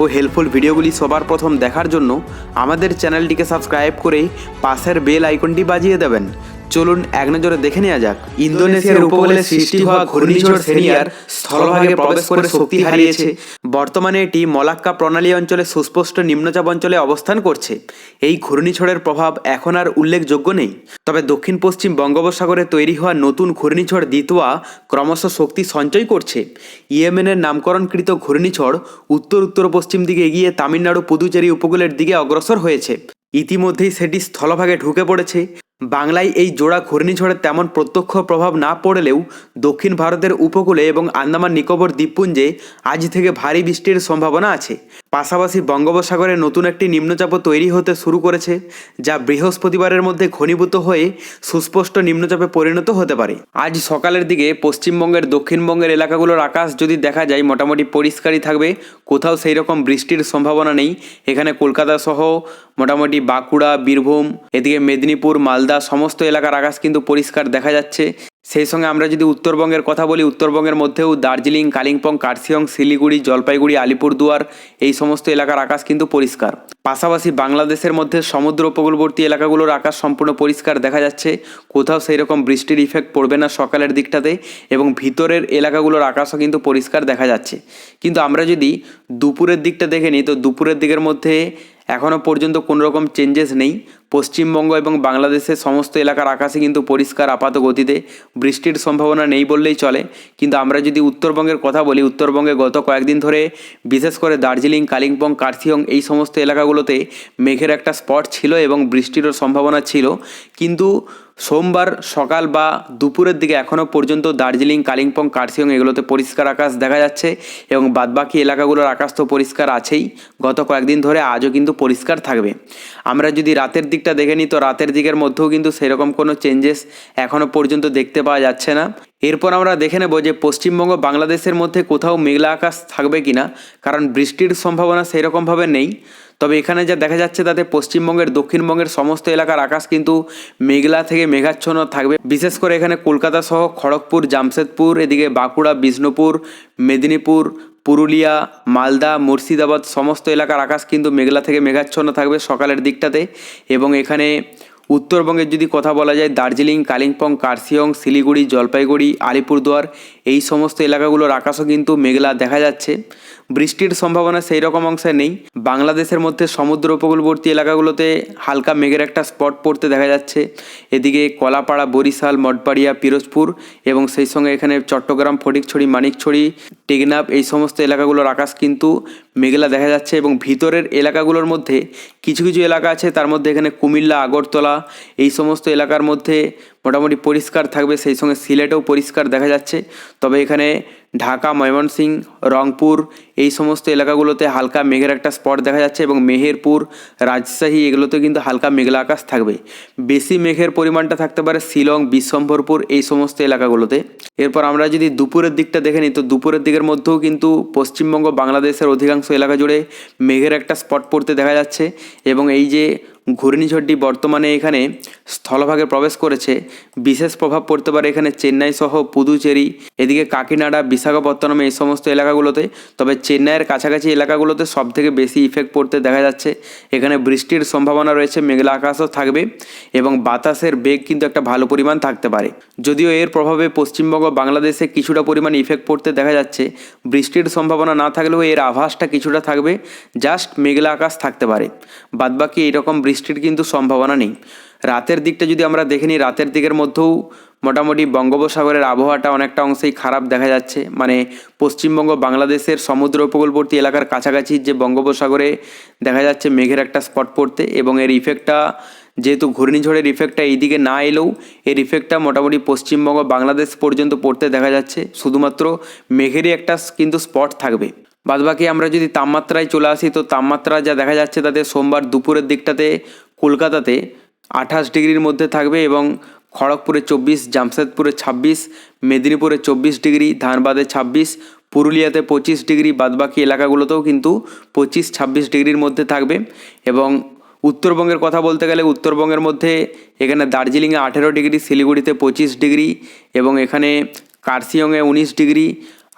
ও helpful ভিডিওগুলি সবার প্রথম দেখার জন্য আমাদের চ্যানেলটিকে সাবস্ক্রাইব করে পাশের বেল আইকনটি বাজিয়ে দেবেন। চলুন এক নজরে দেখে নেওয়া যাক। ইন্দোনেশিয়ার উপকূলে সৃষ্টি হওয়া ঘূর্ণিঝড় সেনিয়ার স্থলভাগে প্রবেশ করে শক্তি হারিয়েছে। বর্তমানে এটি মলাক্কা প্রণালী অঞ্চলে সুস্পষ্ট নিম্নচাপ অঞ্চলে অবস্থান করছে। এই ঘূর্ণিঝড়ের প্রভাব এখন আর উল্লেখযোগ্য নেই। তবে দক্ষিণ পশ্চিম বঙ্গোপসাগরে তৈরি হওয়া নতুন ঘূর্ণিঝড় দ্বিতোয়া ক্রমশ শক্তি সঞ্চয় করছে। ইয়েমেনের নামকরণকৃত ঘূর্ণিঝড় উত্তর উত্তর পশ্চিম দিকে এগিয়ে তামিলনাড়ু পুদুচেরি উপকূলের দিকে অগ্রসর হয়েছে। ইতিমধ্যেই সেটি স্থলভাগে ঢুকে পড়েছে। বাংলায় এই জোড়া ঘূর্ণিঝড়ের তেমন প্রত্যক্ষ প্রভাব না পড়লেও দক্ষিণ ভারতের উপকূলে এবং আন্দামান, নিকোবর দ্বীপপুঞ্জে আজ থেকে ভারী বৃষ্টির সম্ভাবনা আছে। পাশাপাশি বঙ্গোপসাগরে নতুন একটি নিম্নচাপও তৈরি হতে শুরু করেছে, যা বৃহস্পতিবারের মধ্যে ঘনীভূত হয়ে সুস্পষ্ট নিম্নচাপে পরিণত হতে পারে। আজ সকালের দিকে পশ্চিমবঙ্গের দক্ষিণবঙ্গের এলাকাগুলোর আকাশ যদি দেখা যায়, মোটামুটি পরিষ্কারই থাকবে। কোথাও সেই রকম বৃষ্টির সম্ভাবনা নেই। এখানে কলকাতা সহ মোটামুটি বাঁকুড়া, বীরভূম, এদিকে মেদিনীপুর, মালদা সমস্ত এলাকার আকাশ কিন্তু পরিষ্কার দেখা যাচ্ছে। সেই সঙ্গে আমরা যদি উত্তরবঙ্গের কথা বলি, উত্তরবঙ্গের মধ্যেও দার্জিলিং, কালিম্পং, কার্শিয়ং, শিলিগুড়ি, জলপাইগুড়ি, আলিপুরদুয়ার এই সমস্ত এলাকার আকাশ কিন্তু পরিষ্কার। পাশাপাশি বাংলাদেশের মধ্যে সমুদ্র উপকূলবর্তী এলাকাগুলোর আকাশ সম্পূর্ণ পরিষ্কার দেখা যাচ্ছে। কোথাও সেই রকম বৃষ্টির ইফেক্ট পড়বে না সকালের দিকটাতে এবং ভিতরের এলাকাগুলোর আকাশও কিন্তু পরিষ্কার দেখা যাচ্ছে। কিন্তু আমরা যদি দুপুরের দিকটা দেখে নিই, তো দুপুরের দিকের মধ্যে এখনও পর্যন্ত কোনো রকম চেঞ্জেস নেই। পশ্চিমবঙ্গ এবং বাংলাদেশের সমস্ত এলাকার আকাশে কিন্তু পরিষ্কার আপাত গতিতে বৃষ্টির সম্ভাবনা নেই বললেই চলে। কিন্তু আমরা যদি উত্তরবঙ্গের কথা বলি, উত্তরবঙ্গে গত কয়েকদিন ধরে বিশেষ করে দার্জিলিং, কালিম্পং, কার্শিয়ং এই সমস্ত এলাকাগুলোতে মেঘের একটা স্পট ছিল এবং বৃষ্টিরও সম্ভাবনা ছিল। কিন্তু সোমবার সকাল বা দুপুরের দিকে এখনও পর্যন্ত দার্জিলিং, কালিম্পং, কার্শিয়ং এগুলোতে পরিষ্কার আকাশ দেখা যাচ্ছে এবং বাদবাকি এলাকাগুলোর আকাশ তো পরিষ্কার আছেই। গত কয়েকদিন ধরে আজও কিন্তু পরিষ্কার থাকবে। আমরা যদি রাতের দিকটা দেখে নিই তো রাতের দিকের মধ্যেও কিন্তু সেরকম কোনো চেঞ্জেস এখনও পর্যন্ত দেখতে পাওয়া যাচ্ছে না। এরপর আমরা দেখে নেব যে পশ্চিমবঙ্গ বাংলাদেশের মধ্যে কোথাও মেঘলা আকাশ থাকবে কিনা, কারণ বৃষ্টির সম্ভাবনা সেরকমভাবে নেই। তবে এখানে যা দেখা যাচ্ছে তাতে পশ্চিমবঙ্গের, দক্ষিণবঙ্গের সমস্ত এলাকার আকাশ কিন্তু মেঘলা থেকে মেঘাচ্ছন্ন থাকবে। বিশেষ করে এখানে কলকাতা সহ খড়গপুর, জামশেদপুর, এদিকে বাঁকুড়া, বিষ্ণুপুর, মেদিনীপুর পুরুলিয়া, মালদা, মুর্শিদাবাদ সমস্ত এলাকার আকাশ কিন্তু মেঘলা থেকে মেঘাচ্ছন্ন থাকবে সকালের দিকটাতে এবং এখানে উত্তরবঙ্গের যদি কথা বলা যায়, দার্জিলিং, কালিম্পং, কার্শিয়ং, শিলিগুড়ি, জলপাইগুড়ি, আলিপুরদুয়ার এই সমস্ত এলাকাগুলোর আকাশও কিন্তু মেঘলা দেখা যাচ্ছে। বৃষ্টির সম্ভাবনা সেই রকম অংশে নেই। বাংলাদেশের মধ্যে সমুদ্র উপকূলবর্তী এলাকাগুলোতে হালকা মেঘের একটা স্পট পড়তে দেখা যাচ্ছে। এদিকে কলাপাড়া, বরিশাল, মঠবাড়িয়া, পিরোজপুর এবং সেই সঙ্গে এখানে চট্টগ্রাম ফটিকছড়ি মানিকছড়ি, টেকনাফ এই সমস্ত এলাকাগুলোর আকাশ কিন্তু মেঘলা দেখা যাচ্ছে এবং ভিতরের এলাকাগুলোর মধ্যে কিছু কিছু এলাকা আছে। তার মধ্যে এখানে কুমিল্লা, আগরতলা এই সমস্ত এলাকার মধ্যে মোটামুটি পরিষ্কার থাকবে, সেই সঙ্গে সিলেটেও পরিষ্কার দেখা যাচ্ছে। তবে এখানে ঢাকা ময়মনসিংহ রংপুর এই সমস্ত এলাকাগুলোতে হালকা মেঘের একটা স্পট দেখা যাচ্ছে এবং মেহেরপুর, রাজশাহী এগুলোতে কিন্তু হালকা মেঘলা আকাশ থাকবে। বেশি মেঘের পরিমাণটা থাকতে পারে শিলং, বিশ্বম্ভরপুর এই সমস্ত এলাকাগুলোতে। এরপর আমরা যদি দুপুরের দিকটা দেখে নিই, তো দুপুরের দিকের মধ্যেও কিন্তু পশ্চিমবঙ্গ, বাংলাদেশের অধিকাংশ এলাকা জুড়ে মেঘের একটা স্পট পড়তে দেখা যাচ্ছে। এবং এই যে ঘূর্ণিঝড়টি বর্তমানে এখানে স্থলভাগে প্রবেশ করেছে। বিশেষ প্রভাব পড়তে পারে এখানে চেন্নাই সহ পুদুচেরি, এদিকে কাকিনাডা, বিশাখাপত্তনম এই সমস্ত এলাকাগুলোতে। তবে চেন্নাইয়ের কাছাকাছি এলাকাগুলোতে সব থেকে বেশি ইফেক্ট পড়তে দেখা যাচ্ছে। এখানে বৃষ্টির সম্ভাবনা রয়েছে, মেঘলা আকাশও থাকবে এবং বাতাসের বেগ কিন্তু একটা ভালো পরিমাণ থাকতে পারে। যদিও এর প্রভাবে পশ্চিমবঙ্গ বাংলাদেশে কিছুটা পরিমাণ ইফেক্ট পড়তে দেখা যাচ্ছে। বৃষ্টির সম্ভাবনা না থাকলেও এর আভাসটা কিছুটা থাকবে জাস্ট মেঘলা আকাশ থাকতে পারে। বাদবাকি এইরকম বৃষ্টির কিন্তু সম্ভাবনা নেই। রাতের দিকটা যদি আমরা দেখে নিই, রাতের দিকের মধ্যেও মোটামুটি বঙ্গোপসাগরের আবহাওয়াটা অনেকটা অংশেই খারাপ দেখা যাচ্ছে। মানে পশ্চিমবঙ্গ, বাংলাদেশের সমুদ্র উপকূলবর্তী এলাকার কাছাকাছি যে বঙ্গোপসাগরে দেখা যাচ্ছে মেঘের একটা স্পট পড়তে এবং এর ইফেক্টটা যেহেতু ঘূর্ণিঝড়ের ইফেক্টটা এইদিকে না এলেও, এর ইফেক্টটা মোটামুটি পশ্চিমবঙ্গ, বাংলাদেশ পর্যন্ত পড়তে দেখা যাচ্ছে। শুধুমাত্র মেঘেরই একটা কিন্তু স্পট থাকবে। বাদবাকি আমরা যদি তাপমাত্রায় চলে আসি, তো তাপমাত্রা যা দেখা যাচ্ছে তাতে সোমবার দুপুরের দিকটাতে কলকাতাতে আঠাশ ডিগ্রির মধ্যে থাকবে এবং খড়গপুরে চব্বিশ, জামশেদপুরে ছাব্বিশ, মেদিনীপুরে চব্বিশ ডিগ্রি, ধানবাদে ছাব্বিশ, পুরুলিয়াতে পঁচিশ ডিগ্রি, বাদবাকি এলাকাগুলোতেও কিন্তু পঁচিশ, ছাব্বিশ ডিগ্রির মধ্যে থাকবে এবং উত্তরবঙ্গের কথা বলতে গেলে উত্তরবঙ্গের মধ্যে এখানে দার্জিলিংয়ে আঠেরো ডিগ্রি, শিলিগুড়িতে পঁচিশ ডিগ্রি এবং এখানে কার্শিয়ংয়ে উনিশ ডিগ্রি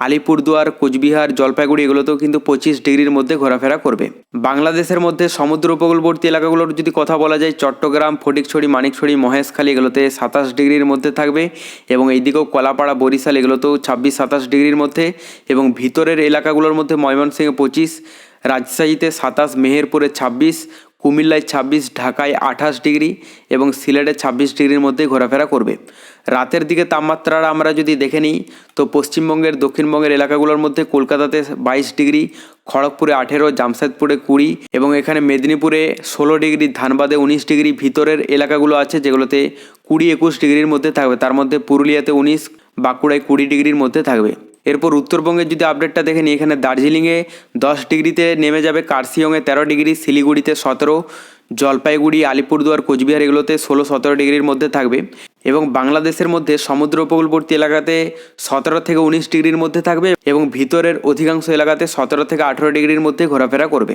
আলিপুরদুয়ার, কোচবিহার, জলপাইগুড়ি এগুলোতেও কিন্তু পঁচিশ ডিগ্রির মধ্যে ঘোরাফেরা করবে। বাংলাদেশের মধ্যে সমুদ্র উপকূলবর্তী এলাকাগুলোর যদি কথা বলা যায়, চট্টগ্রাম, ফটিকছড়ি, মানিকছড়ি, মহেশখালী এগুলোতে সাতাশ ডিগ্রির মধ্যে থাকবে এবং এইদিকেও কলাপাড়া, বরিশাল এগুলোতেও ছাব্বিশ, সাতাশ ডিগ্রির মধ্যে এবং ভিতরের এলাকাগুলোর মধ্যে ময়মনসিংহে পঁচিশ, রাজশাহীতে সাতাশ, মেহেরপুরে ছাব্বিশ, কুমিল্লায় ছাব্বিশ, ঢাকায় আঠাশ ডিগ্রি এবং সিলেটে ছাব্বিশ ডিগ্রির মধ্যে ঘোরাফেরা করবে। রাতের দিকে তাপমাত্রাটা আমরা যদি দেখে নিই, তো পশ্চিমবঙ্গের, দক্ষিণবঙ্গের এলাকাগুলোর মধ্যে কলকাতাতে বাইশ ডিগ্রি, খড়গপুরে আঠেরো, জামশেদপুরে কুড়ি এবং এখানে মেদিনীপুরে ষোলো ডিগ্রি, ধানবাদে উনিশ ডিগ্রি ভিতরের এলাকাগুলো আছে যেগুলোতে কুড়ি একুশ ডিগ্রির মধ্যে থাকবে। তার মধ্যে পুরুলিয়াতে উনিশ, বাঁকুড়ায় কুড়ি ডিগ্রির মধ্যে থাকবে। এরপর উত্তরবঙ্গের যদি আপডেটটা দেখে নিই, এখানে দার্জিলিংয়ে দশ ডিগ্রিতে নেমে যাবে, কার্শিয়ংয়ে তেরো ডিগ্রি, শিলিগুড়িতে সতেরো, জলপাইগুড়ি, আলিপুরদুয়ার, কোচবিহার এগুলোতে ষোলো সতেরো ডিগ্রির মধ্যে থাকবে। এবং বাংলাদেশের মধ্যে সমুদ্র উপকূলবর্তী এলাকাতে সতেরো থেকে উনিশ ডিগ্রির মধ্যে থাকবে এবং ভিতরের অধিকাংশ এলাকাতে সতেরো থেকে আঠেরো ডিগ্রির মধ্যে ঘোরাফেরা করবে।